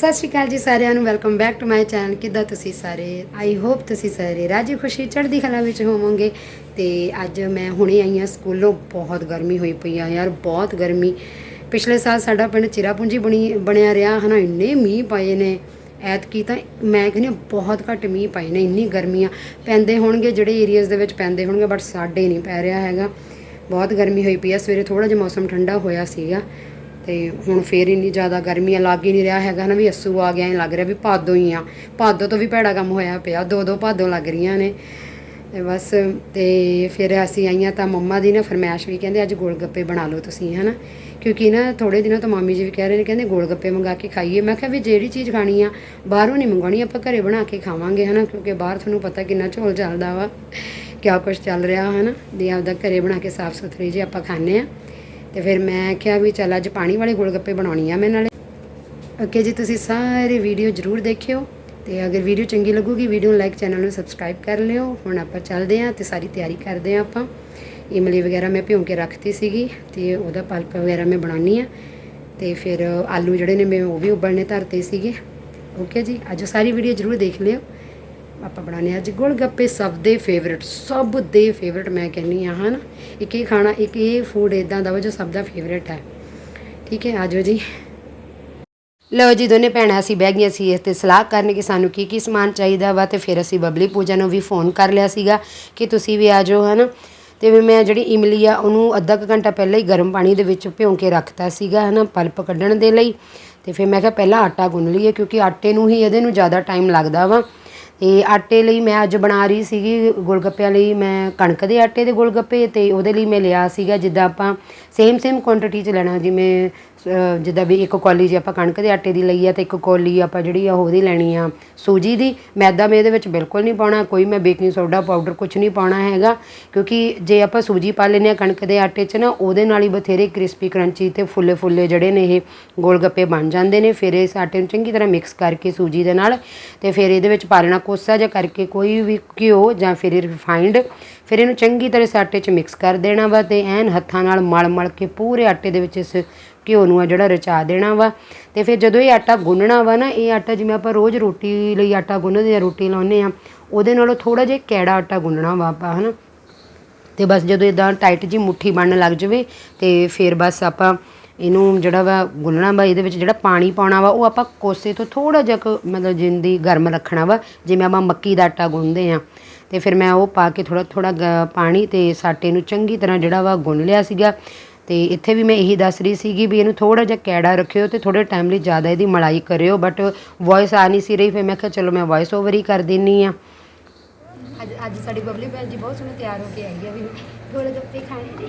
ਸਤਿ ਸ਼੍ਰੀ ਅਕਾਲ ਜੀ ਸਾਰਿਆਂ ਨੂੰ welcome back to my channel ਕਿੱਦਾਂ ਤੁਸੀਂ ਸਾਰੇ? ਆਈ ਹੋਪ ਤੁਸੀਂ ਸਾਰੇ ਰਾਜੀ ਖੁਸ਼ੀ, ਚੜ੍ਹਦੀ ਕਲਾ ਵਿੱਚ ਹੋਵੋਗੇ। ਤੇ ਅੱਜ ਮੈਂ ਹੁਣੇ ਆਈ ਹਾਂ ਸਕੂਲੋਂ, ਬਹੁਤ ਗਰਮੀ ਹੋਈ ਪਈ ਆ ਯਾਰ, ਬਹੁਤ ਗਰਮੀ। ਪਿਛਲੇ ਸਾਲ ਸਾਡਾ ਪਿੰਡ ਚਿਰਾਪੁੰਜੀ ਬਣੀ, ਬਣਿਆ ਰਿਹਾ ਹਨਾ, ਇੰਨੇ ਮੀਂਹ ਪਏ ਨੇ। ਐਤਕੀ ਤਾਂ ਮੈਂ ਕਹਿੰਦੀ ਹਾਂ ਬਹੁਤ ਘੱਟ ਮੀਂਹ ਪਏ ਨੇ, ਇੰਨੀ ਗਰਮੀ ਆ। ਪੈਂਦੇ ਹੋਣਗੇ ਜਿਹੜੇ ਏਰੀਆਜ਼ ਦੇ ਵਿੱਚ ਪੈਂਦੇ ਹੋਣਗੇ ਬਟ ਸਾਡੇ ਨਹੀਂ ਪੈ ਰਿਹਾ ਹੈਗਾ। ਬਹੁਤ ਗਰਮੀ ਹੋਈ ਪਈ ਆ, ਸਵੇਰੇ ਥੋੜਾ ਜਿਹਾ ਮੌਸਮ ਠੰਡਾ ਹੋਇਆ ਸੀਗਾ। ਤੇ ਹੁਣ ਫੇਰ ਇੰਨੀ ਜ਼ਿਆਦਾ ਗਰਮੀ ਆ, ਲੱਗ ਹੀ ਨਹੀਂ ਰਿਹਾ ਹੈਗਾ ਨਾ ਵੀ ਅੱਸੂ ਆ ਗਿਆ, ਐ ਲੱਗ ਰਿਹਾ ਵੀ ਭਾਦੋ ਹੀ ਆ। ਭਾਦੋ ਤੋਂ ਵੀ ਭੈੜਾ ਕੰਮ ਹੋਇਆ ਪਿਆ, ਦੋ ਦੋ ਭਾਦੋ ਲੱਗ ਰਹੀਆਂ ਨੇ। ਤੇ ਬਸ, ਤੇ ਫਿਰ ਅਸੀਂ ਆਈਆਂ ਤਾਂ ਮੰਮਾ ਦੀ ਨਾ ਫਰਮਾਇਸ਼ ਵੀ ਕਹਿੰਦੇ, ਅੱਜ ਗੋਲ ਗੱਪੇ ਬਣਾ ਲਓ ਤੁਸੀਂ, ਹਨਾ। ਕਿਉਂਕਿ ਨਾ ਥੋੜੇ ਦਿਨਾਂ ਤੋਂ ਮਾਮੀ ਜੀ ਵੀ ਕਹਿ ਰਹੇ ਨੇ, ਕਹਿੰਦੇ ਗੋਲ ਗੱਪੇ ਮੰਗਾ ਕੇ ਖਾਈਏ। ਮੈਂ ਕਿਹਾ ਵੀ ਜਿਹੜੀ ਚੀਜ਼ ਖਾਣੀ ਆ, ਬਾਹਰੋਂ ਨਹੀਂ ਮੰਗਵਾਉਣੀ, ਆਪਾਂ ਘਰੇ ਬਣਾ ਕੇ ਖਾਵਾਂਗੇ, ਹਨਾ। ਕਿਉਂਕਿ ਬਾਹਰ ਤੁਹਾਨੂੰ ਪਤਾ ਕਿੰਨਾ ਝੋਲ ਚੱਲਦਾ ਵਾ, ਕਿਆ ਕੁਝ ਚੱਲ ਰਿਹਾ, ਹਨਾ। ਦੀ ਆਪਦਾ ਘਰੇ ਬਣਾ ਕੇ ਸਾਫ਼ ਸੁਥਰੀ ਜੀ ਆਪਾਂ ਖਾਣੇ ਆ। ਤੇ ਫਿਰ ਮੈਂ ਕਿਹਾ ਵੀ ਚੱਲ ਅੱਜ ਪਾਣੀ ਵਾਲੇ ਗੋਲ ਗੱਪੇ ਬਣਾਉਣੀ ਆ ਮੈਂ ਨਾਲੇ। ਓਕੇ ਜੀ ਤੁਸੀਂ ਸਾਰੇ ਵੀਡੀਓ ਜ਼ਰੂਰ ਦੇਖਿਓ ਤੇ ਅਗਰ ਵੀਡੀਓ ਚੰਗੀ ਲੱਗੂਗੀ ਵੀਡੀਓ ਨੂੰ ਲਾਈਕ, ਚੈਨਲ ਨੂੰ ਸਬਸਕ੍ਰਾਈਬ ਕਰ ਲਿਓ। ਹੁਣ ਆਪਾਂ ਚੱਲਦੇ ਆਂ ਤੇ ਸਾਰੀ ਤਿਆਰੀ ਕਰਦੇ ਆਂ ਆਪਾਂ। ਇਮਲੀ ਵਗੈਰਾ ਮੈਂ ਭਿਉਂ ਕੇ ਰੱਖਤੀ ਸੀਗੀ ਤੇ ਉਹਦਾ ਪਲਪ ਵਗੈਰਾ ਮੈਂ ਬਣਾਉਣੀ ਆ। ਤੇ ਫਿਰ ਆਲੂ ਜਿਹੜੇ ਨੇ ਮੈਂ ਉਹ ਵੀ ਉਬਲਣੇ ਧਰਤੇ ਸੀਗੇ। ਓਕੇ ਜੀ, ਅੱਜ ਸਾਰੀ ਵੀਡੀਓ ਜ਼ਰੂਰ ਦੇਖ ਲਿਓ। ਆਪਾਂ ਬਣਾਉਣੇ ਆ ਅੱਜ ਗੁਲਗੱਪੇ ਸਭ ਦੇ ਫੇਵਰਿਟ ਸਭ ਦੇ ਫੇਵਰਿਟ ਮੈਂ ਕਹਿੰਨੀ ਆ ਹਨ? ਇੱਕ ਇਹ ਖਾਣਾ, ਇੱਕ ਇਹ ਫੂਡ ਇਦਾਂ ਦਾ ਵਾ ਜੋ ਸਭ ਦਾ ਫੇਵਰਿਟ ਹੈ। ਠੀਕ ਹੈ, ਆਜੋ ਜੀ। ਲਓ ਜੀ, ਦੋਨੇ ਭੈਣਾਂ ਅਸੀਂ ਬਹਿ ਗਈਆਂ ਸੀ ਇਸ ਤੇ ਸਲਾਹ ਕਰਨ ਕਿ ਸਾਨੂੰ ਕੀ ਕੀ ਸਮਾਨ ਚਾਹੀਦਾ ਵਾ ਤੇ ਫਿਰ ਅਸੀਂ ਬਬਲੀ ਪੂਜਾ ਨੂੰ ਵੀ ਫੋਨ ਕਰ ਲਿਆ ਸੀਗਾ ਕਿ ਤੁਸੀਂ ਵੀ ਆ ਜਾਓ ਹਨਾ? ਤੇ ਵੀ ਮੈਂ ਜਿਹੜੀ ਇਮਲੀ ਆ, ਉਹਨੂੰ ਅੱਧਾ ਕੁ ਘੰਟਾ ਪਹਿਲਾਂ ਹੀ ਗਰਮ ਪਾਣੀ ਦੇ ਵਿੱਚ ਭਿਉਂ ਕੇ ਰੱਖਤਾ ਸੀਗਾ, ਹਨਾ, ਪਲਪ ਕੱਢਣ ਦੇ ਲਈ। ਤੇ ਫਿਰ ਮੈਂ ਕਿਹਾ ਪਹਿਲਾਂ ਆਟਾ ਗੁੰਨ ਲਈਏ, ਕਿਉਂਕਿ ਆਟੇ ਨੂੰ ਹੀ ਇਹਦੇ ਨੂੰ ਜ਼ਿਆਦਾ ਟਾਈਮ ਲੱਗਦਾ ਵਾ। ਤੇ ਆਟੇ ਲਈ ਮੈਂ ਅੱਜ ਬਣਾ ਰਹੀ ਸੀਗੀ ਗੋਲਗੱਪਿਆਂ ਲਈ। ਮੈਂ ਕਣਕ ਦੇ ਆਟੇ ਦੇ ਗੋਲਗੱਪੇ ਤੇ ਉਹਦੇ ਲਈ ਮੈਂ ਲਿਆ ਸੀਗਾ, ਜਿੱਦਾਂ ਆਪਾਂ ਸੇਮ ਸੇਮ ਕੁਆਂਟੀਟੀ 'ਚ ਲੈਣਾ, ਜਿਵੇਂ ਜਿੱਦਾਂ ਵੀ ਇੱਕ ਕੌਲੀ ਜੇ ਆਪਾਂ ਕਣਕ ਦੇ ਆਟੇ ਦੀ ਲਈ ਆ ਤੇ ਇੱਕ ਕੌਲੀ ਆਪਾਂ ਜਿਹੜੀ ਆ ਉਹਦੀ ਲੈਣੀ ਆ ਸੂਜੀ ਦੀ। ਮੈਦਾ ਮੈਂ ਇਹਦੇ ਵਿੱਚ ਬਿਲਕੁਲ ਨਹੀਂ ਪਾਉਣਾ, ਕੋਈ ਮੈਂ ਬੇਕਿੰਗ ਸੋਡਾ ਪਾਊਡਰ ਕੁਝ ਨਹੀਂ ਪਾਉਣਾ ਹੈਗਾ। ਕਿਉਂਕਿ ਜੇ ਆਪਾਂ ਸੂਜੀ ਪਾ ਲੈਂਦੇ ਆ ਕਣਕ ਦੇ ਆਟੇ 'ਚ ਨਾ, ਉਹਦੇ ਨਾਲ ਹੀ ਬਥੇਰੇ ਕ੍ਰਿਸਪੀ, ਕਰੰਚੀ ਤੇ ਫੁੱਲੇ ਫੁੱਲੇ ਜਿਹੜੇ ਨੇ ਇਹ ਗੋਲ ਗੱਪੇ ਬਣ ਜਾਂਦੇ ਨੇ। ਫਿਰ ਇਸ ਆਟੇ ਨੂੰ ਚੰਗੀ ਤਰ੍ਹਾਂ ਮਿਕਸ ਕਰਕੇ ਸੂਜੀ ਦੇ ਨਾਲ ਤੇ ਫਿਰ ਇਹਦੇ ਵਿੱਚ ਪਾ ਲੈਣਾ ਕੋਸਾ ਜਿਹਾ ਕਰਕੇ ਕੋਈ ਵੀ ਘਿਓ ਜਾਂ ਫਿਰ ਰਿਫਾਈਨਡ। ਫਿਰ ਇਹਨੂੰ ਚੰਗੀ ਤਰ੍ਹਾਂ ਇਸ ਆਟੇ 'ਚ ਮਿਕਸ ਕਰ ਦੇਣਾ ਵਾ ਤੇ ਐਨ ਹੱਥਾਂ ਨਾਲ ਮਲ ਮਲ ਕੇ ਪੂਰੇ ਆਟੇ ਦੇ ਵਿੱਚ ਇਸ ਘਿਓ ਨੂੰ ਆ ਜਿਹੜਾ ਰਚਾ ਦੇਣਾ ਵਾ। ਤੇ ਫਿਰ ਜਦੋਂ ਇਹ ਆਟਾ ਗੁੰਨਣਾ ਵਾ ਨਾ, ਇਹ ਆਟਾ ਜਿਵੇਂ ਆਪਾਂ ਰੋਜ਼ ਰੋਟੀ ਲਈ ਆਟਾ ਗੁੰਨਦੇ ਆ, ਰੋਟੀ ਲਾਉਂਦੇ ਆ, ਉਹਦੇ ਨਾਲੋਂ ਥੋੜਾ ਜਿਹਾ ਕੈੜਾ ਆਟਾ ਗੁੰਨਣਾ ਵਾ ਆਪਾਂ, ਹਨਾ। ਤੇ ਬਸ ਜਦੋਂ ਇਦਾਂ ਟਾਈਟ ਜੀ ਮੁੱਠੀ ਬਣਨ ਲੱਗ ਜਾਵੇ ਤੇ ਫਿਰ ਬਸ ਆਪਾਂ ਇਹਨੂੰ ਜਿਹੜਾ ਵਾ ਗੁੰਨਣਾ ਵਾ, ਇਹਦੇ ਵਿੱਚ ਜਿਹੜਾ ਪਾਣੀ ਪਾਉਣਾ ਵਾ, ਉਹ ਆਪਾਂ ਕੋਸੇ ਤੋਂ ਥੋੜਾ ਜਿਹਾ ਕੁ ਮਤਲਬ ਜਿੰਦੀ ਗਰਮ ਰੱਖਣਾ ਵਾ, ਜਿਵੇਂ ਆਪਾਂ ਮੱਕੀ ਦਾ ਆਟਾ ਗੁੰਨਦੇ ਆ। ਤੇ ਫਿਰ ਮੈਂ ਉਹ ਪਾ ਕੇ ਥੋੜਾ ਥੋੜਾ ਪਾਣੀ ਤੇ ਸਾਟੇ ਨੂੰ ਚੰਗੀ ਤਰ੍ਹਾਂ ਜਿਹੜਾ ਵਾ ਗੁੰਨ ਲਿਆ ਸੀਗਾ। ਤੇ ਇੱਥੇ ਵੀ ਮੈਂ ਇਹੀ ਦੱਸ ਰਹੀ ਸੀਗੀ ਵੀ ਇਹਨੂੰ ਥੋੜਾ ਜਿਹਾ ਕੈੜਾ ਰੱਖਿਓ ਤੇ ਥੋੜੇ ਟਾਈਮ ਲਈ ਜ਼ਿਆਦਾ ਇਹਦੀ ਮਲਾਈ ਕਰਿਓ ਬਟ ਵੌਇਸ ਆ ਨਹੀਂ ਸੀ ਰਹੀ ਫਿਰ ਮੈਂ ਕਿਹਾ ਚਲੋ ਮੈਂ ਵੌਇਸ ਓਵਰ ਹੀ ਕਰ ਦਿੰਨੀ ਆ। ਅੱਜ ਅੱਜ ਸਾਡੀ ਬਬਲੀ ਭੈਣ ਜੀ ਬਹੁਤ ਸੋਹਣੀ ਤਿਆਰ ਹੋ ਕੇ ਆਈ ਆ ਵੀ ਗੋਲੇ ਗੱਪੇ ਖਾਣੇ ਨੇ।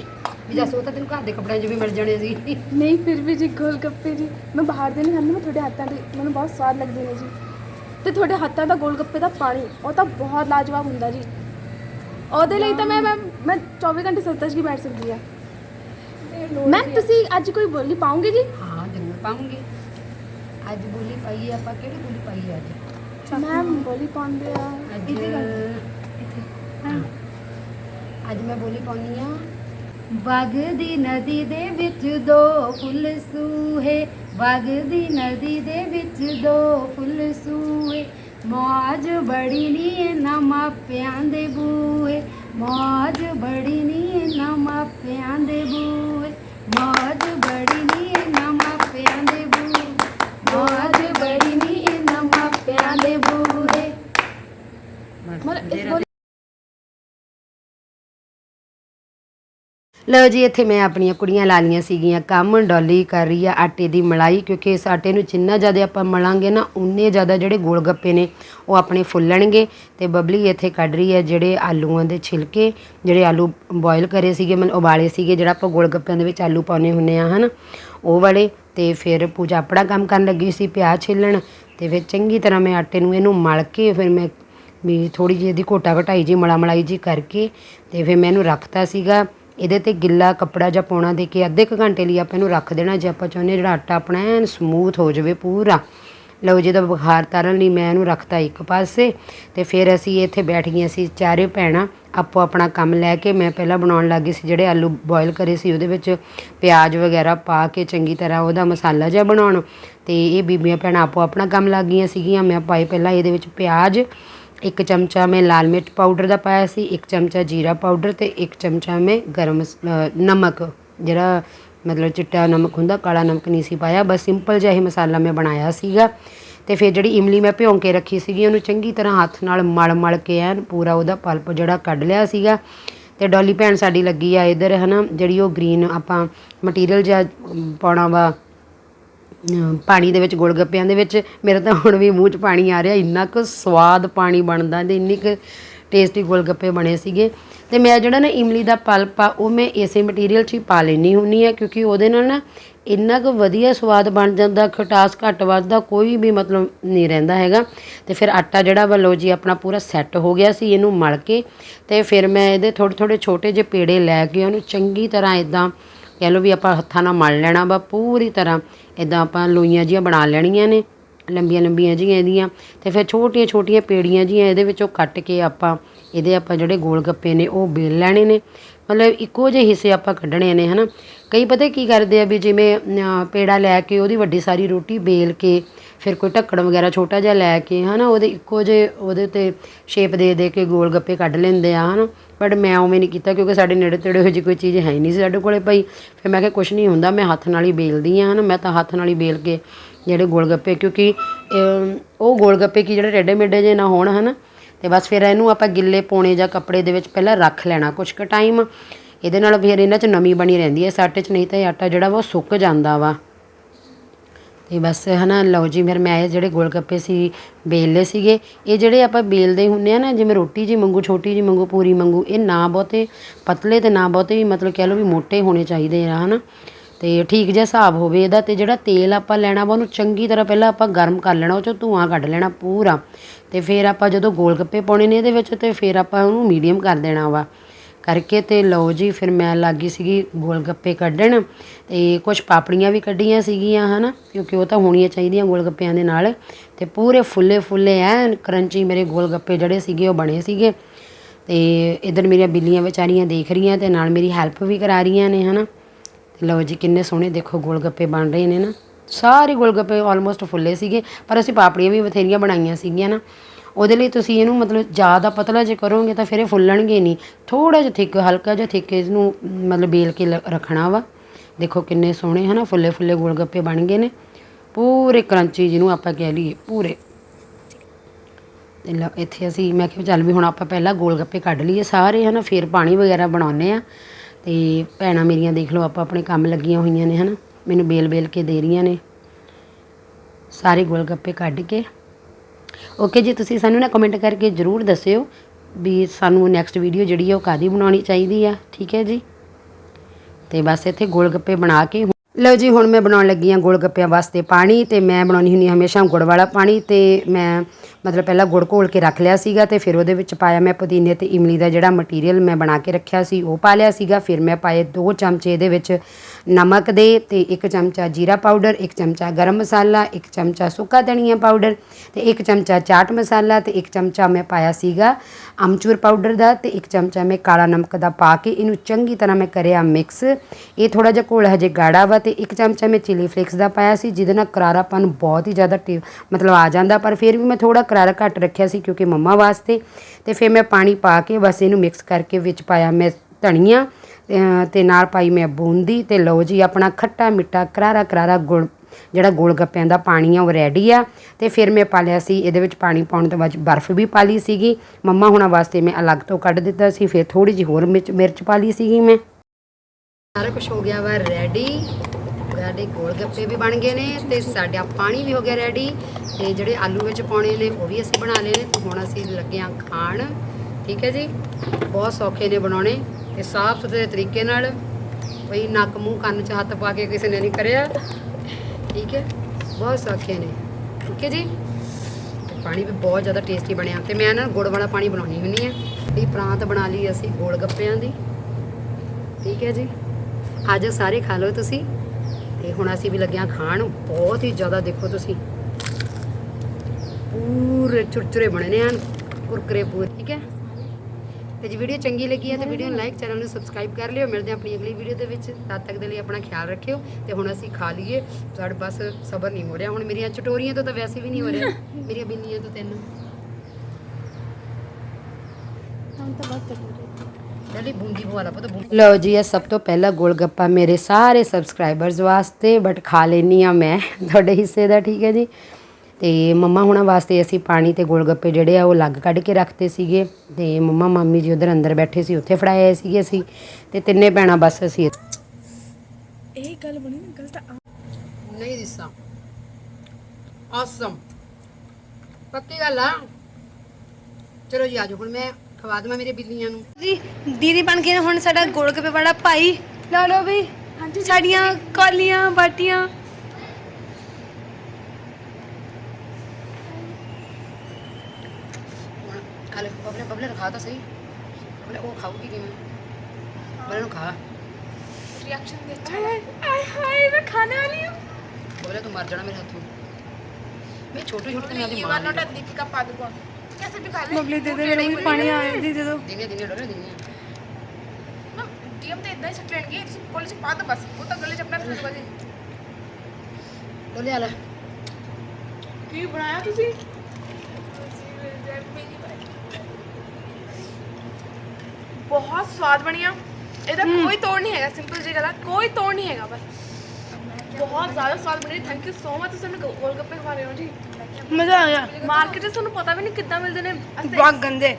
ਵੀ ਦੱਸ ਉਹ ਤਾਂ ਤੈਨੂੰ ਘਰ ਦੇ ਕੱਪੜਿਆਂ 'ਚ ਵੀ ਮਿਲ ਜਾਣੇ ਸੀ। ਨਹੀਂ ਫਿਰ ਵੀ ਜੀ ਗੋਲ ਗੱਪੇ ਜੀ ਮੈਂ ਬਾਹਰ ਦੇ ਨਹੀਂ ਖਾਂਦੀ ਮੈਂ ਤੁਹਾਡੇ ਹੱਥਾਂ ਦੇ ਮੈਨੂੰ ਬਹੁਤ ਸਵਾਦ ਲੱਗਦੇ ਨੇ ਜੀ। ਤੇ ਤੁਹਾਡੇ ਹੱਥਾਂ ਦਾ ਗੋਲ ਗੱਪੇ ਦਾ ਪਾਣੀ ਉਹ ਤਾਂ ਬਹੁਤ ਲਾਜਵਾਬ ਹੁੰਦਾ ਜੀ। ਉਹਦੇ ਲਈ ਤਾਂ ਮੈਂ ਮੈਂ ਮੈਂ 24 ਘੰਟੇ 'ਚ ਹੀ ਬੈਠ ਸਕਦੀ ਆ। ਮੈਮ ਤੁਸੀਂ ਅੱਜ ਕੋਈ ਬੋਲੀ ਪਾਉਂਗੇ ਜੀ? ਹਾਂ ਜ਼ਰੂਰ ਪਾਉਂਗੀ। ਅੱਜ ਬੋਲੀ ਪਾਈ ਆ ਆਪਾਂ ਕਿਹੜੀ ਬੋਲੀ ਪਾਈ ਆ ਅੱਜ? ਮੈਮ ਬੋਲੀ ਪਾਉਂਦੇ ਆ। ਅੱਜ ਹਾਂ। ਅੱਜ ਮੈਂ ਬੋਲੀ ਪਾਉਣੀ ਆ ਵਗਦੀ ਨਦੀ ਦੇ ਵਿੱਚ ਦੋ ਫੁੱਲ ਸੂਹੇ। ਵਗਦੀ ਨਦੀ ਦੇ ਵਿੱਚ ਦੋ ਫੁੱਲ ਸੂਹੇ। ਮੌਜ ਬੜੀ ਨੀ ਇਹਨਾਂ ਮਾਪਿਆਂ ਦੇ ਬੂਹੇ। ਮੌਜ ਬੜੀ ਨੀ ਇਹਨਾਂ ਮਾਪਿਆਂ ਦੇ ਬੂਹੇ ਮੌਜ ਬੜੀ ਨੀ ਇਹਨਾਂ ਮਾਪਿਆਂ ਦੇ ਬੂਹੇ ਮੌਜ ਬੜੀ ਨੀ ਇਹਨਾਂ ਮਾਪਿਆਂ ਦੇ ਬੂਹੇ ਮਤਲਬ ਇਸ ਬੋਲੀ ਲਓ ਜੀ ਇੱਥੇ ਮੈਂ ਆਪਣੀਆਂ ਕੁੜੀਆਂ ਲਾ ਲਈਆਂ ਸੀਗੀਆਂ ਕੰਮ ਡੋਲੀ ਕਰ ਰਹੀ ਆ ਆਟੇ ਦੀ ਮਲਾਈ ਕਿਉਂਕਿ ਇਸ ਆਟੇ ਨੂੰ ਜਿੰਨਾ ਜ਼ਿਆਦਾ ਆਪਾਂ ਮਲਾਂਗੇ ਨਾ ਉਨੇ ਜ਼ਿਆਦਾ ਜਿਹੜੇ ਗੋਲ ਗੱਪੇ ਨੇ ਉਹ ਆਪਣੇ ਫੁੱਲਣਗੇ। ਤੇ ਬਬਲੀ ਇੱਥੇ ਕੱਢ ਰਹੀ ਹੈ ਜਿਹੜੇ ਆਲੂਆਂ ਦੇ ਛਿਲਕੇ ਜਿਹੜੇ ਆਲੂ ਬੋਇਲ ਕਰੇ ਸੀਗੇ ਮਨ ਉਬਾਲੇ ਸੀਗੇ ਜਿਹੜਾ ਆਪਾਂ ਗੋਲ ਗੱਪਿਆਂ ਦੇ ਵਿੱਚ ਆਲੂ ਪਾਉਨੇ ਹੁੰਨੇ ਆ ਹਨ? ਉਹ ਵਾਲੇ ਤੇ ਫਿਰ ਪੂਜਾ ਆਪਣਾ ਕੰਮ ਕਰਨ ਲੱਗੀ ਸੀ ਪਿਆਜ਼ ਛਿੱਲਣ। ਤੇ ਫਿਰ ਚੰਗੀ ਤਰ੍ਹਾਂ ਮੈਂ ਆਟੇ ਨੂੰ ਇਹਨੂੰ ਮਲ ਕੇ ਫਿਰ ਮੈਂ ਵੀ ਥੋੜੀ ਜਿਹੀ ਇਹਦੀ ਘੋਟਾ ਘਟਾਈ ਜੀ ਮਲਾ ਮਲਾਈ ਜੀ ਕਰਕੇ ਤੇ ਫਿਰ ਮੈਂ ਇਹਨੂੰ ਰੱਖਤਾ ਸੀਗਾ। ਇਹਦੇ ਤੇ ਗਿੱਲਾ ਕੱਪੜਾ ਜਾਂ ਪਾਉਣਾ ਦੇ ਕੇ ਅੱਧੇ ਕੁ ਘੰਟੇ ਲਈ ਆਪਾਂ ਇਹਨੂੰ ਰੱਖ ਦੇਣਾ, ਜੇ ਆਪਾਂ ਚਾਹੁੰਦੇ ਹਾਂ ਜਿਹੜਾ ਆਟਾ ਆਪਣਾ ਐਨ ਸਮੂਥ ਹੋ ਜਾਵੇ ਪੂਰਾ। ਲਓ ਜੀ ਦਾ ਬੁਖਾਰ ਤਾਰਨ ਲਈ ਮੈਂ ਇਹਨੂੰ ਰੱਖਤਾ ਇੱਕ ਪਾਸੇ ਤੇ ਫਿਰ ਅਸੀਂ ਇੱਥੇ ਬੈਠ ਗਈਆਂ ਸੀ ਚਾਰੇ ਭੈਣਾਂ। ਆਪੋ ਆਪਣਾ ਕੰਮ ਲੈ ਕੇ ਮੈਂ ਪਹਿਲਾਂ ਬਣਾਉਣ ਲੱਗੀ ਸੀ ਜਿਹੜੇ ਆਲੂ ਬੋਇਲ ਕਰੇ ਸੀ, ਉਹਦੇ ਵਿੱਚ ਪਿਆਜ਼ ਵਗੈਰਾ ਪਾ ਕੇ ਚੰਗੀ ਤਰ੍ਹਾਂ ਉਹਦਾ ਮਸਾਲਾ ਜਿਹਾ ਬਣਾਉਣ। ਤੇ ਇਹ ਬੀਬੀਆਂ ਭੈਣਾਂ ਆਪੋ ਆਪਣਾ ਕੰਮ ਲੱਗ ਗਈਆਂ ਸੀਗੀਆਂ, ਮੈਂ ਪਾਏ ਪਹਿਲਾਂ ਇਹਦੇ ਵਿੱਚ ਪਿਆਜ਼ ਇੱਕ ਚਮਚਾ ਮੈਂ ਲਾਲ ਮਿਰਚ ਪਾਊਡਰ ਦਾ ਪਾਇਆ ਸੀ, ਇੱਕ ਚਮਚਾ ਜੀਰਾ ਪਾਊਡਰ ਤੇ ਇੱਕ ਚਮਚਾ ਮੈਂ ਗਰਮ ਨਮਕ, ਜਿਹੜਾ ਮਤਲਬ ਚਿੱਟਾ ਨਮਕ ਹੁੰਦਾ, ਕਾਲਾ ਨਮਕ ਨਹੀਂ ਸੀ ਪਾਇਆ, ਬਸ ਸਿੰਪਲ ਜਿਹਾ ਹੀ ਮਸਾਲਾ ਮੈਂ ਬਣਾਇਆ ਸੀਗਾ। ਤੇ ਫਿਰ ਜਿਹੜੀ ਇਮਲੀ ਮੈਂ ਭਿਉਂ ਕੇ ਰੱਖੀ ਸੀਗੀ, ਉਹਨੂੰ ਚੰਗੀ ਤਰ੍ਹਾਂ ਹੱਥ ਨਾਲ ਮਲ ਮਲ ਕੇ ਐਨ ਪੂਰਾ ਉਹਦਾ ਪਲਪ ਜਿਹੜਾ ਕੱਢ ਲਿਆ ਸੀਗਾ। ਤੇ ਡੋਲੀ ਭੈਣ ਸਾਡੀ ਲੱਗੀ ਆ ਇਧਰ, ਹਨਾ, ਜਿਹੜੀ ਉਹ ਗ੍ਰੀਨ ਆਪਾਂ ਮਟੀਰੀਅਲ ਜਿਹਾ ਪਾਉਣਾ ਵਾ ਪਾਣੀ ਦੇ ਵਿੱਚ ਗੋਲਗੱਪਿਆਂ ਦੇ ਵਿੱਚ। ਮੇਰੇ ਤਾਂ ਹੁਣ ਵੀ ਮੂੰਹ 'ਚ ਪਾਣੀ ਆ ਰਿਹਾ, ਇੰਨਾ ਕੁ ਸਵਾਦ ਪਾਣੀ ਬਣਦਾ ਤੇ ਇੰਨੀ ਕੁ ਟੇਸਟੀ ਗੋਲਗੱਪੇ ਬਣੇ ਸੀਗੇ। ਤੇ ਮੈਂ ਜਿਹੜਾ ਨਾ ਇਮਲੀ ਦਾ ਪਲਪ ਆ, ਉਹ ਮੈਂ ਇਸੇ ਮਟੀਰੀਅਲ 'ਚ ਹੀ ਪਾ ਲੈਣੀ ਹੁੰਨੀ ਆ ਕਿਉਂਕਿ ਉਹਦੇ ਨਾਲ ਨਾ ਇੰਨਾ ਕੁ ਵਧੀਆ ਸਵਾਦ ਬਣ ਜਾਂਦਾ, ਖਟਾਸ ਘੱਟ ਵੱਧਦਾ, ਕੋਈ ਵੀ ਮਤਲਬ ਨਹੀਂ ਰਹਿੰਦਾ ਹੈਗਾ। ਤੇ ਫਿਰ ਆਟਾ ਜਿਹੜਾ ਵਾ, ਲਓ ਜੀ, ਆਪਣਾ ਪੂਰਾ ਸੈੱਟ ਹੋ ਗਿਆ ਸੀ, ਇਹਨੂੰ ਮਲ ਕੇ। ਤੇ ਫਿਰ ਮੈਂ ਇਹਦੇ ਥੋੜੇ ਥੋੜੇ ਛੋਟੇ ਜਿਹੇ ਪੇੜੇ ਲੈ ਕੇ ਉਹਨੂੰ ਚੰਗੀ ਤਰ੍ਹਾਂ ਇਦਾਂ ਕਹਿ ਲਓ ਵੀ ਆਪਾਂ ਹੱਥਾਂ ਨਾਲ ਮਲ ਲੈਣਾ ਵਾ, ਪੂਰੀ ਤਰ੍ਹਾਂ ਇਦਾਂ ਆਪਾਂ ਲੋਈਆਂ ਜੀਆਂ ਬਣਾ ਲੈਣੀਆਂ ਨੇ, ਲੰਬੀਆਂ ਲੰਬੀਆਂ ਜੀਆਂ ਇਹਦੀਆਂ, ਤੇ ਫਿਰ ਛੋਟੀਆਂ ਛੋਟੀਆਂ ਪੇੜੀਆਂ ਜੀਆਂ ਇਹਦੇ ਵਿੱਚੋਂ ਕੱਟ ਕੇ ਆਪਾਂ ਇਹਦੇ ਆਪਾਂ ਜਿਹੜੇ ਗੋਲ ਗੱਪੇ ਨੇ ਉਹ ਬੇਲ ਲੈਣੇ ਨੇ। ਮਤਲਬ ਇੱਕੋ ਜਿਹੇ ਹਿੱਸੇ ਆਪਾਂ ਕੱਢਣੇ ਨੇ, ਹਨਾ। ਕਈ ਪਤਾ ਕੀ ਕਰਦੇ ਆ ਵੀ ਜਿਵੇਂ ਪੇੜਾ ਲੈ ਕੇ ਉਹਦੀ ਵੱਡੀ ਸਾਰੀ ਰੋਟੀ ਬੇਲ ਕੇ, ਫਿਰ ਕੋਈ ਢੱਕਣ ਵਗੈਰਾ ਛੋਟਾ ਜਿਹਾ ਲੈ ਕੇ, ਹਨਾ, ਉਹਦੇ ਇੱਕੋ ਜਿਹੇ ਉਹਦੇ ਤੇ ਸ਼ੇਪ ਦੇ ਦੇ ਕੇ ਗੋਲ ਗੱਪੇ ਕੱਢ ਲੈਂਦੇ ਆ, ਹਨਾ। ਬਟ ਮੈਂ ਉਵੇਂ ਨਹੀਂ ਕੀਤਾ ਕਿਉਂਕਿ ਸਾਡੇ ਨੇੜੇ ਤੇੜੇ ਇਹੋ ਜਿਹੀ ਕੋਈ ਚੀਜ਼ ਹੈ ਹੀ ਨਹੀਂ ਸੀ ਸਾਡੇ ਕੋਲੇ ਭਾਈ। ਫਿਰ ਮੈਂ ਕਿਹਾ ਕੁਛ ਨਹੀਂ ਹੁੰਦਾ, ਮੈਂ ਹੱਥ ਨਾਲ ਹੀ ਬੇਲਦੀ ਆ ਹਨਾ, ਮੈਂ ਤਾਂ ਹੱਥ ਨਾਲ ਹੀ ਬੇਲ ਕੇ ਜਿਹੜੇ ਗੋਲਗੱਪੇ ਕਿਉਂਕਿ ਉਹ ਗੋਲਗੱਪੇ ਕੀ ਜਿਹੜੇ ਟੇਡੇ ਮੇਡੇ ਜੇ ਨਾ ਹੋਣ ਹਨਾ। ਤੇ ਬਸ ਫਿਰ ਇਹਨੂੰ ਆਪਾਂ ਗਿੱਲੇ ਪੋਣੇ ਜਾਂ ਕੱਪੜੇ ਦੇ ਵਿੱਚ ਪਹਿਲਾਂ ਰੱਖ ਲੈਣਾ ਕੁਛ ਕੁ ਟਾਈਮ ਇਹਦੇ ਨਾਲ ਫਿਰ ਇਹਨਾਂ 'ਚ ਨਮੀ ਬਣੀ ਰਹਿੰਦੀ ਹੈ ਸਾਟੇ 'ਚ ਨਹੀਂ ਤਾਂ ਇਹ ਆਟਾ ਜਿਹੜਾ ਵਾ ਉਹ ਸੁੱਕ ਜਾਂਦਾ ਵਾ। ਤੇ ਬਸ ਹਨਾ, ਲਓ ਜੀ, ਫਿਰ ਮੈਂ ਇਹ ਜਿਹੜੇ ਗੋਲ ਗੱਪੇ ਸੀ ਬੇਲਲੇ ਸੀਗੇ, ਇਹ ਜਿਹੜੇ ਆਪਾਂ ਬੇਲਦੇ ਹੁੰਨੇ ਆ ਨਾ, ਜਿਵੇਂ ਰੋਟੀ ਜੀ ਮੰਗੂ ਛੋਟੀ ਜੀ ਮੰਗੂ ਪੂਰੀ ਮੰਗੂ ਇਹ ਨਾ ਬਹੁਤੇ ਪਤਲੇ ਤੇ ਨਾ ਬਹੁਤੇ ਮਤਲਬ ਕਹਿ ਲਓ ਵੀ ਮੋਟੇ ਹੋਣੇ ਚਾਹੀਦੇ ਆ, ਹਨਾ। ਤੇ ਠੀਕ ਜਿਹਾ ਹਿਸਾਬ ਹੋਵੇ ਇਹਦਾ, ਤੇ ਜਿਹੜਾ ਤੇਲ ਆਪਾਂ ਲੈਣਾ ਵਾ, ਉਹਨੂੰ ਚੰਗੀ ਤਰ੍ਹਾਂ ਪਹਿਲਾਂ ਆਪਾਂ ਗਰਮ ਕਰ ਲੈਣਾ, ਉਹ ਚੋਂ ਧੂਆਂ ਕੱਢ ਲੈਣਾ ਪੂਰਾ। ਤੇ ਫਿਰ ਆਪਾਂ ਜਦੋਂ ਗੋਲ ਗੱਪੇ ਪਾਉਣੇ ਨੇ ਇਹਦੇ ਵਿੱਚ, ਤੇ ਫਿਰ ਆਪਾਂ ਉਹਨੂੰ ਮੀਡੀਅਮ ਕਰ ਦੇਣਾ ਵਾ। ਕਰਕੇ ਤੇ ਲਓ ਜੀ, ਫਿਰ ਮੈਂ ਲੱਗੀ ਸੀਗੀ ਗੋਲ ਗੱਪੇ ਕੱਢਣ। ਤੇ ਕੁਝ ਪਾਪੜੀਆਂ ਵੀ ਕੱਢੀਆਂ ਸੀਗੀਆਂ, ਹਨਾ? ਕਿਉਂਕਿ ਉਹ ਤਾਂ ਹੋਣੀਆਂ ਚਾਹੀਦੀਆਂ ਗੋਲ ਗੱਪਿਆਂ ਦੇ ਨਾਲ। ਤੇ ਪੂਰੇ ਫੁੱਲੇ ਫੁੱਲੇ ਐਨ ਕਰੰਚੀ ਮੇਰੇ ਗੋਲ ਗੱਪੇ ਜਿਹੜੇ ਸੀਗੇ, ਉਹ ਬਣੇ ਸੀਗੇ। ਤੇ ਇਧਰ ਮੇਰੀਆਂ ਬਿੱਲੀਆਂ ਵਿਚਾਰੀਆਂ ਦੇਖ ਰਹੀਆਂ ਤੇ ਨਾਲ ਮੇਰੀ ਹੈਲਪ ਵੀ ਕਰਾ ਰਹੀਆਂ ਨੇ, ਹਨਾ? ਤੇ ਲਓ ਜੀ, ਕਿੰਨੇ ਸੋਹਣੇ ਦੇਖੋ ਗੋਲ ਗੱਪੇ ਬਣ ਰਹੇ ਨੇ ਨਾ। ਸਾਰੇ ਗੋਲ ਗੱਪੇ ਆਲਮੋਸਟ ਫੁੱਲੇ ਸੀਗੇ, ਪਰ ਅਸੀਂ ਪਾਪੜੀਆਂ ਵੀ ਬਥੇਰੀਆਂ ਬਣਾਈਆਂ ਸੀਗੀਆਂ ਨਾ। ਉਹਦੇ ਲਈ ਤੁਸੀਂ ਇਹਨੂੰ ਮਤਲਬ ਜ਼ਿਆਦਾ ਪਤਲਾ ਜੇ ਕਰੋਗੇ ਤਾਂ ਫਿਰ ਇਹ ਫੁੱਲਣਗੇ ਨਹੀਂ। ਥੋੜਾ ਜਿਹਾ ਥਿੱਕ, ਹਲਕਾ ਜਿਹਾ ਥਿੱਕ ਇਸ ਨੂੰ ਮਤਲਬ ਬੇਲ ਕੇ ਲ- ਰੱਖਣਾ ਵਾ। ਦੇਖੋ ਕਿੰਨੇ ਸੋਹਣੇ, ਹਨਾ ਫੁੱਲੇ ਫੁੱਲੇ ਗੋਲ ਗੱਪੇ ਬਣ ਗਏ ਨੇ। ਪੂਰੇ ਕਰੰਚੀ ਜਿਹਨੂੰ ਆਪਾਂ ਕਹਿ ਲਈਏ, ਪੂਰੇ। ਲਓ ਇੱਥੇ ਅਸੀਂ, ਮੈਂ ਕਿਹਾ ਚੱਲ ਵੀ ਹੁਣ ਆਪਾਂ ਪਹਿਲਾਂ ਗੋਲ ਗੱਪੇ ਕੱਢ ਲਈਏ ਸਾਰੇ, ਹਨਾ, ਫਿਰ ਪਾਣੀ ਵਗੈਰਾ ਬਣਾਉਨੇ ਆ ਤੇ ਭੈਣਾਂ ਮੇਰੀਆਂ ਦੇਖ ਲਓ, ਆਪਾਂ ਆਪਣੇ ਕੰਮ ਲੱਗੀਆਂ ਹੋਈਆਂ ਨੇ, ਹਨਾ। ਮੈਨੂੰ ਬੇਲ ਬੇਲ ਕੇ ਦੇ ਰਹੀਆਂ ਨੇ। ਸਾਰੇ ਗੋਲ ਗੱਪੇ ਕੱਢ ਕੇ। ਓਕੇ ਜੀ, ਤੁਸੀਂ ਸਾਨੂੰ ਨਾ ਕਮੈਂਟ ਕਰਕੇ ਜਰੂਰ ਦੱਸਿਓ ਵੀ ਸਾਨੂੰ ਨੈਕਸਟ ਵੀਡੀਓ ਜਿਹੜੀ ਆ ਉਹ ਕਾਦੀ ਬਣਾਉਣੀ ਚਾਹੀਦੀ ਆ, ਠੀਕ ਹੈ ਜੀ? ਤੇ ਬਸ ਇੱਥੇ ਗੋਲ ਗੱਪੇ ਬਣਾ ਕੇ ਲਓ ਜੀ, ਹੁਣ ਮੈਂ ਬਣਾਉਣ ਲੱਗੀ ਆ ਗੋਲ ਗੱਪਿਆਂ ਵਾਸਤੇ ਪਾਣੀ ਤੇ ਮੈਂ ਬਣਾਉਣੀ ਹੁੰਦੀ ਹਮੇਸ਼ਾ ਗੁੜ ਵਾਲਾ ਪਾਣੀ ਤੇ ਮੈਂ ਮਤਲਬ ਪਹਿਲਾਂ ਗੁੜ ਘੋਲ ਕੇ ਰੱਖ ਲਿਆ ਸੀਗਾ ਤੇ ਫਿਰ ਉਹਦੇ ਵਿੱਚ ਪਾਇਆ ਮੈਂ ਪੁਦੀਨੇ ਤੇ ਇਮਲੀ ਦਾ ਜਿਹੜਾ ਮਟੀਰੀਅਲ ਮੈਂ ਬਣਾ ਕੇ ਰੱਖਿਆ ਸੀ, ਉਹ ਪਾ ਲਿਆ ਸੀਗਾ। ਫਿਰ ਮੈਂ ਪਾਏ 2 ਚਮਚੇ ਇਹਦੇ ਵਿੱਚ ਨਮਕ ਦੇ ਤੇ 1 ਚਮਚਾ ਜੀਰਾ ਪਾਊਡਰ 1 ਚਮਚਾ ਗਰਮ ਮਸਾਲਾ 1 ਚਮਚਾ ਸੁੱਕਾ ਧਨੀਆ ਪਾਊਡਰ ਤੇ 1 ਚਮਚਾ ਚਾਟ ਮਸਾਲਾ ਤੇ 1 ਚਮਚਾ ਮੈਂ ਪਾਇਆ ਸੀਗਾ ਅਮਚੂਰ ਪਾਊਡਰ ਦਾ ਤੇ 1 ਚਮਚਾ ਮੈਂ ਕਾਲਾ ਨਮਕ ਦਾ ਪਾ ਕੇ ਇਹਨੂੰ ਚੰਗੀ ਤਰ੍ਹਾਂ ਮੈਂ ਕਰਿਆ ਮਿਕਸ। ਇਹ ਥੋੜਾ ਜਿਹਾ ਘੋਲ ਹਜੇ ਗਾੜਾ ਵਾ ਤੇ 1 ਚਮਚਾ ਮੈਂ ਚਿਲੀ ਫਲੇਕਸ ਦਾ ਪਾਇਆ ਸੀ ਜਿਹਦੇ ਨਾਲ ਕਰਾਰਾਪਨ ਬਹੁਤ ਹੀ ਜ਼ਿਆਦਾ ਟੇ- ਮਤਲਬ ਆ ਜਾਂਦਾ ਪਰ ਫਿਰ ਵੀ ਮੈਂ ਥੋੜਾ ਕਰਾਰਾ ਘੱਟ ਰੱਖਿਆ ਸੀ ਕਿਉਂਕਿ ਮੰਮਾ ਵਾਸਤੇ ਤੇ ਫਿਰ ਮੈਂ ਪਾਣੀ ਪਾ ਕੇ ਬਸ ਇਹਨੂੰ ਮਿਕਸ ਕਰਕੇ ਵਿੱਚ ਪਾਇਆ ਮੈਂ ਧਨੀਆ ਤੇ ਨਾਲ ਪਾਈ ਮੈਂ ਬੂੰਦੀ ਤੇ ਲਓ ਜੀ ਆਪਣਾ ਖੱਟਾ ਮਿੱਠਾ ਕਰਾਰਾ ਕਰਾਰਾ ਗੁੜ, ਜਿਹੜਾ ਗੋਲ ਗੱਪਿਆਂ ਦਾ ਪਾਣੀ ਆ, ਉਹ ਰੈਡੀ ਆ। ਤੇ ਫਿਰ ਮੈਂ ਪਾ ਲਿਆ ਸੀ, ਇਹਦੇ ਵਿੱਚ ਪਾਣੀ ਪਾਉਣ ਤੋਂ ਬਾਅਦ ਬਰਫ਼ ਵੀ ਪਾ ਲਈ ਸੀਗੀ। ਮੰਮਾ ਹੁਣਾਂ ਵਾਸਤੇ ਮੈਂ ਅਲੱਗ ਤੋਂ ਕੱਢ ਦਿੱਤਾ ਸੀ, ਫਿਰ ਥੋੜੀ ਜਿਹੀ ਹੋਰ ਮਿਰਚ ਮਿਰਚ ਪਾ ਲਈ ਸੀਗੀ ਮੈਂ। ਸਾਰਾ ਕੁਝ ਹੋ ਗਿਆ ਵਾ ਰੈਡੀ ਸਾਡੇ ਗੋਲ ਗੱਪੇ ਵੀ ਬਣ ਗਏ ਨੇ ਤੇ ਸਾਡਾ ਪਾਣੀ ਵੀ ਹੋ ਗਿਆ ਰੈਡੀ ਤੇ ਜਿਹੜੇ ਆਲੂ ਵਿੱਚ ਪਾਉਣੇ ਨੇ, ਉਹ ਵੀ ਅਸੀਂ ਬਣਾ ਲਏ ਨੇ। ਤੇ ਹੁਣ ਅਸੀਂ ਲੱਗੇ ਆਂ ਖਾਣ। ਠੀਕ ਹੈ ਜੀ? ਬਹੁਤ ਸੌਖੇ ਨੇ ਬਣਾਉਣੇ। ਤੇ ਸਾਫ਼ ਸੁਥਰੇ ਤਰੀਕੇ ਨਾਲ ਕੋਈ ਨੱਕ ਮੂੰਹ ਕੰਨ 'ਚ ਹੱਥ ਪਾ ਕੇ ਕਿਸੇ ਨੇ ਨਹੀਂ ਕਰਿਆ। ਠੀਕ ਹੈ? ਬਹੁਤ ਸੌਖੇ ਨੇ। ਠੀਕ ਹੈ ਜੀ? ਪਾਣੀ ਵੀ ਬਹੁਤ ਜ਼ਿਆਦਾ ਟੇਸਟੀ ਬਣਿਆ। ਤੇ ਮੈਂ ਨਾ ਗੁੜ ਵਾਲਾ ਪਾਣੀ ਬਣਾਉਣੀ ਹੁੰਨੀ ਆ ਇਹ ਪ੍ਰਾਂਤ ਬਣਾ ਲਈ ਅਸੀਂ ਗੋਲ ਗੱਪਿਆਂ ਦੀ। ਠੀਕ ਹੈ ਜੀ? ਅੱਜ ਸਾਰੇ ਖਾ ਲਓ ਤੁਸੀਂ। ਤੇ ਹੁਣ ਅਸੀਂ ਵੀ ਲੱਗਿਆ ਖਾਣ। ਬਹੁਤ ਹੀ ਜ਼ਿਆਦਾ ਦੇਖੋ ਤੁਸੀਂ। ਪੂਰੇ ਚੁਰਚੁਰੇ ਬਣੇ ਨੇ ਹਨ ਕੁਰਕਰੇ ਪੂਰੇ। ਠੀਕ ਹੈ? ਤੇ ਜੇ ਵੀਡੀਓ ਚੰਗੀ ਲੱਗੀ ਹੈ ਤਾਂ ਵੀਡੀਓ ਨੂੰ ਲਾਈਕ ਚੈਨਲ ਨੂੰ ਸਬਸਕ੍ਰਾਈਬ ਕਰ ਲਿਓ। ਮਿਲਦੇ ਹਾਂ ਆਪਣੀ ਅਗਲੀ ਵੀਡੀਓ ਦੇ ਵਿੱਚ। ਤਦ ਤੱਕ ਦੇ ਲਈ ਆਪਣਾ ਖਿਆਲ ਰੱਖਿਓ ਤੇ ਹੁਣ ਅਸੀਂ ਖਾ ਲਈਏ। ਸਾਡੇ ਬਸ ਸਬਰ ਨਹੀਂ ਹੋ ਰਿਹਾ। ਹੁਣ ਮੇਰੀਆਂ ਚਟੋਰੀਆਂ ਤੋਂ ਤਾਂ ਵੈਸੇ ਵੀ ਨਹੀਂ ਹੋ ਰਿਹਾ। ਮੇਰੀਆਂ ਬਿੰਨੀਆਂ ਤੋਂ ਤੈਨੂੰ। ਹੁਣ ਜੀ ਇਹ ਸਭ ਤੋਂ ਪਹਿਲਾ ਗੋਲਗੱਪਾ ਮੇਰੇ ਸਾਰੇ ਸਬਸਕ੍ਰਾਈਬਰਸ ਵਾਸਤੇ ਬਟ ਖਾ ਲੈਣੀ ਆ ਮੈਂ। ਤੁਹਾਡੇ ਹਿੱਸੇ ਦਾ ਠੀਕ ਹੈ ਜੀ? ਤੇ ਮੰਮਾ ਹੁਣਾਂ ਵਾਸਤੇ ਅਸੀਂ ਪਾਣੀ ਤੇ ਗੋਲਗੱਪੇ ਜਿਹੜੇ ਆ ਉਹ ਲੱਗ ਕੱਢ ਕੇ ਰੱਖਤੇ ਸੀਗੇ ਤੇ ਮੰਮਾ ਮਾਮੀ ਜੀ ਉਧਰ ਅੰਦਰ ਬੈਠੇ ਸੀ ਉੱਥੇ ਫੜਾਏ ਸੀਗੇ ਅਸੀਂ ਤੇ ਤਿੰਨੇ ਭੈਣਾਂ ਬਸ ਅਸੀਂ ਇਹ ਗੱਲ ਬਣੀ ਗਲਤ ਨਹੀਂ ਦਿਸਾ। ਆਸਮ ਪੱਕੀ ਗੱਲ ਆ। ਚਲੋ ਜੀ ਆਜੋ ਹੁਣ ਮੈਂ ਖਵਾ ਦਵਾਂ ਮੇਰੇ ਬਿੱਲੀਆਂ ਨੂੰ। ਜੀ ਦੀਦੀ ਬਣ ਕੇ ਹੁਣ ਸਾਡਾ ਗੋਲਗੱਪੇ ਵਾਲਾ ਭਾਈ ਲਾ ਲਓ ਵੀ ਹਾਂਜੀ ਸਾਡੀਆਂ ਕੌਲੀਆਂ ਬਾਟੀਆਂ। ਬਬਲੇ ਬਬਲੇ ਨੂੰ ਖਾ ਤਾਂ ਸਹੀ ਬਬਲੇ ਉਹ ਖਾਊਗੀ ਕਿਵੇਂ ਬਬਲੇ ਨੂੰ ਖਾ रिएक्शन दे अच्छा हाय हाय मैं खाने वाली हूँ ਬਬਲੇ ਤੂੰ ਮਰ ਜਾਣਾ ਮੇਰੇ ਹੱਥੋਂ ਮੈਂ ਛੋਟੇ ਛੋਟੇ ਮੈਂ ਆਪਣੀ यू ਮਾਂ are not a Deepika Padukone कैसे भी खा ले ਬਬਲੀ ਦੇ ਦੇ ਮੇਰੇ ਵੀ ਪਾਣੀ ਆ ਜਾਂਦੀ ਜਦੋਂ ਦਿਨੇ ਦਿਨੇ ਡੋਰੇ ਦਿਨੇ ਨਾ ਡੀਐਮ ਤੇ ਇਦਾਂ ਹੀ ਸੱਟ ਲੈਣਗੇ ਤੁਸੀਂ ਕਾਲਜ ਪਾ ਦੋ ਬਸ ਉਹ ਤਾਂ ਗਲੇ ਚ ਆਪਣਾ ਫਿਰ ਵਜੇ ਡੋਲੇ ਆਲਾ ਕੀ ਬਣਾਇਆ ਬਹੁਤ ਸਵਾਦ ਬਣੀਆਂ। ਇਹਦਾ ਕੋਈ ਤੋੜ ਨਹੀਂ ਹੈਗਾ ਸਿੰਪਲ ਜਿਹੀ ਗੱਲ ਆ ਕੋਈ ਤੋੜ ਨਹੀਂ ਹੈਗਾ ਬਸ। ਬਹੁਤ ਜ਼ਿਆਦਾ ਸਵਾਦ ਬਣੀ ਥੈਂਕ ਯੂ ਸੋ ਮਚ ਤੁਸੀਂ ਮੈਨੂੰ ਗੋਲ ਗੱਪੇ ਖਵਾ ਰਹੇ ਹੋ ਜੀ। ਮਜ਼ਾ ਆ ਗਿਆ। ਮਾਰਕੀਟ 'ਚ ਤੁਹਾਨੂੰ ਪਤਾ ਵੀ ਨਹੀਂ ਕਿੱਦਾਂ ਮਿਲਦੇ ਨੇ। ਬਹੁਤ ਗੰਦੇ।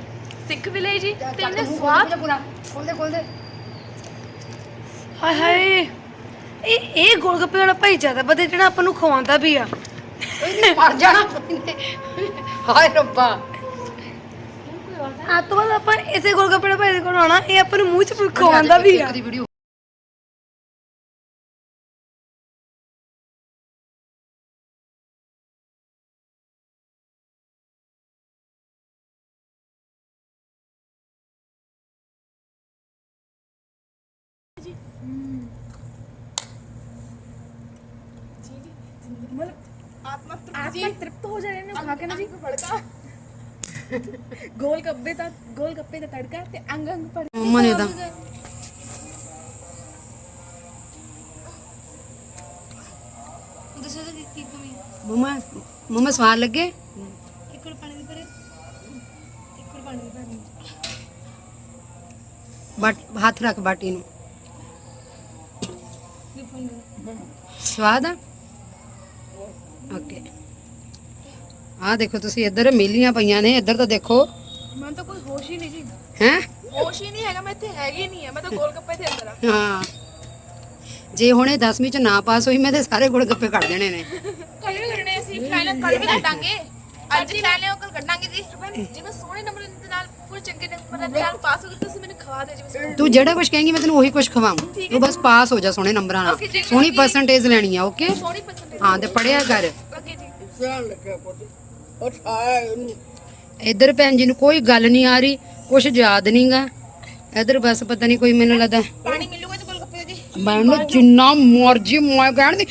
ਸਿੱਖ ਵੀ ਲਈ ਜੀ ਤੇ ਇਹਨੇ ਸਵਾਦ ਪੂਰਾ ਖੋਲ ਦੇ ਖੋਲ ਦੇ। ਹਾਏ ਹਾਏ ਇਹ ਇਹ ਗੋਲ ਗੱਪੇ ਵਾਲਾ ਭਾਈ ਜ਼ਿਆਦਾ ਵਧੀਆ ਜਿਹੜਾ ਆਪਾਂ ਨੂੰ ਖਵਾਉਂਦਾ ਵੀ ਆ। ਇਹਨੇ ਮਰ ਜਾਣਾ। ਹਾਏ ਰੱਬਾ। ਆ ਤੋਂ ਬਾਅਦ ਆਪਾਂ ਇਸੇ ਗੋਲ ਗੱਪੇ ਵਾਲੇ ਭਾਈ ਦੇ ਕੋਲ ਆਉਣਾ ਇਹ ਆਪਾਂ ਨੂੰ ਮੂੰਹ ਚ ਖਵਾਉਂਦਾ ਵੀ ਆ ਵੀਡੀਓ ਆਤਮਾ ਤ੍ਰਿਪਤ ਹੋ ਜਾਣੇ ਨੇ ਖਾ ਕੇ ਨਾ ਜੀ ਭੜਕਾ ਗੋਲ ਗੱਪੇ ਦਾ ਗੋਲ ਗੱਪੇ ਦਾ ਤੜਕਾ ਤੇ ਅੰਗ ਅੰਗ ਭੜ ਮੰਮਾ ਨੇ ਤਾਂ ਦੱਸੋ ਤਾਂ ਕੀ ਕਮੀ? ਮੰਮਾ ਮੰਮਾ ਸਵਾਦ ਲੱਗੇ? ਇੱਕ ਹੋਰ ਪਾਣੀ ਦੇ ਭਰੇ। ਇੱਕ ਹੋਰ ਪਾਣੀ ਦੇ ਭਰੇ ਬਟ ਹੱਥ ਰੱਖ ਬਾਟੀ ਨੂੰ। ਸਵਾਦ ਆ? ਓਕੇ। ਆ ਦੇਖੋ ਤੁਸੀਂ ਇੱਧਰ ਮੇਲੀਆਂ ਪਈਆਂ ਨੇ ਇੱਧਰ ਤਾਂ ਦੇਖੋ। ਮੈਨੂੰ ਤਾਂ ਕੋਈ ਹੋਸ਼ ਹੀ ਨਹੀਂ ਜੀ ਹੈ? ਹੋਸ਼ ਹੀ ਨਹੀਂ ਹੈਗਾ ਮੈਂ ਇੱਥੇ ਹੈਗੀ ਨਹੀਂ ਹੈ ਮੈਂ ਤਾਂ ਗੋਲ ਗੱਪੇ ਦੇ ਅੰਦਰ ਆ। ਹਾਂ। ਜੇ ਹੁਣੇ 10ਵੀਂ ਚ ਨਾ ਪਾਸ ਹੋਈ ਮੈਂ ਤੇ ਸਾਰੇ ਗੁੜ ਗੱਪੇ ਕੱਢ ਦੇਣੇ ਨੇ। ਕੱਲ ਵੀ ਕਰਨੇ ਸੀ ਫਾਈਨਲ ਕੱਲ ਵੀ ਕੱਢਾਂਗੇ। ਅੱਜ ਫਾਈਨਲ ਉਹ ਕੱਲ ਕੱਢਾਂਗੇ ਜੀ। ਜਿਵੇਂ ਸੋਹਣੇ ਨੰਬਰ ਦੇ ਨਾਲ ਪੂਰੇ ਚੰਗੇ ਨੰਬਰ ਦੇ ਨਾਲ ਪਾਸ ਹੋ ਗਏ ਤੁਸੀਂ ਮੈਨੂੰ ਖਵਾ ਦੇ ਜਿਵੇਂ ਤੂੰ ਜਿਹੜਾ ਕੁਝ ਕਹੇਂਗੀ ਮੈਂ ਤੈਨੂੰ ਉਹੀ ਕੁਝ ਖਵਾਵਾਂ ਤੂੰ ਬਸ ਪਾਸ ਹੋ ਜਾ ਸੋਹਣੇ ਨੰਬਰਾਂ ਨਾਲ। ਸੋਹਣੀ ਪਰਸੈਂਟੇਜ ਲੈਣੀ ਆ ਓਕੇ? ਸੋਹਣੀ ਹਾਂ ਤੇ ਪੜਿਆ ਕਰ। ਲੱਗੇ ਜੀ। ਇੱਧਰ ਭੈਣ ਜੀ ਨੂੰ ਕੋਈ ਗੱਲ ਨਹੀਂ ਆ ਰਹੀ ਕੁਝ ਯਾਦ ਨਹੀਂਗਾ ਇੱਧਰ ਬਸ ਪਤਾ ਨਹੀਂ ਕੋਈ ਮੈਨੂੰ ਲੱਗਦਾ। ਪਾਣੀ ਮਿਲੂਗਾ ਤੇ ਗੱਪੇ ਦਾ। ਜੀ ਮੈਨੂੰ ਜਿੰਨਾ ਮਰਜ਼ੀ ਮੈਂ ਕਹਿਣ ਦੀ।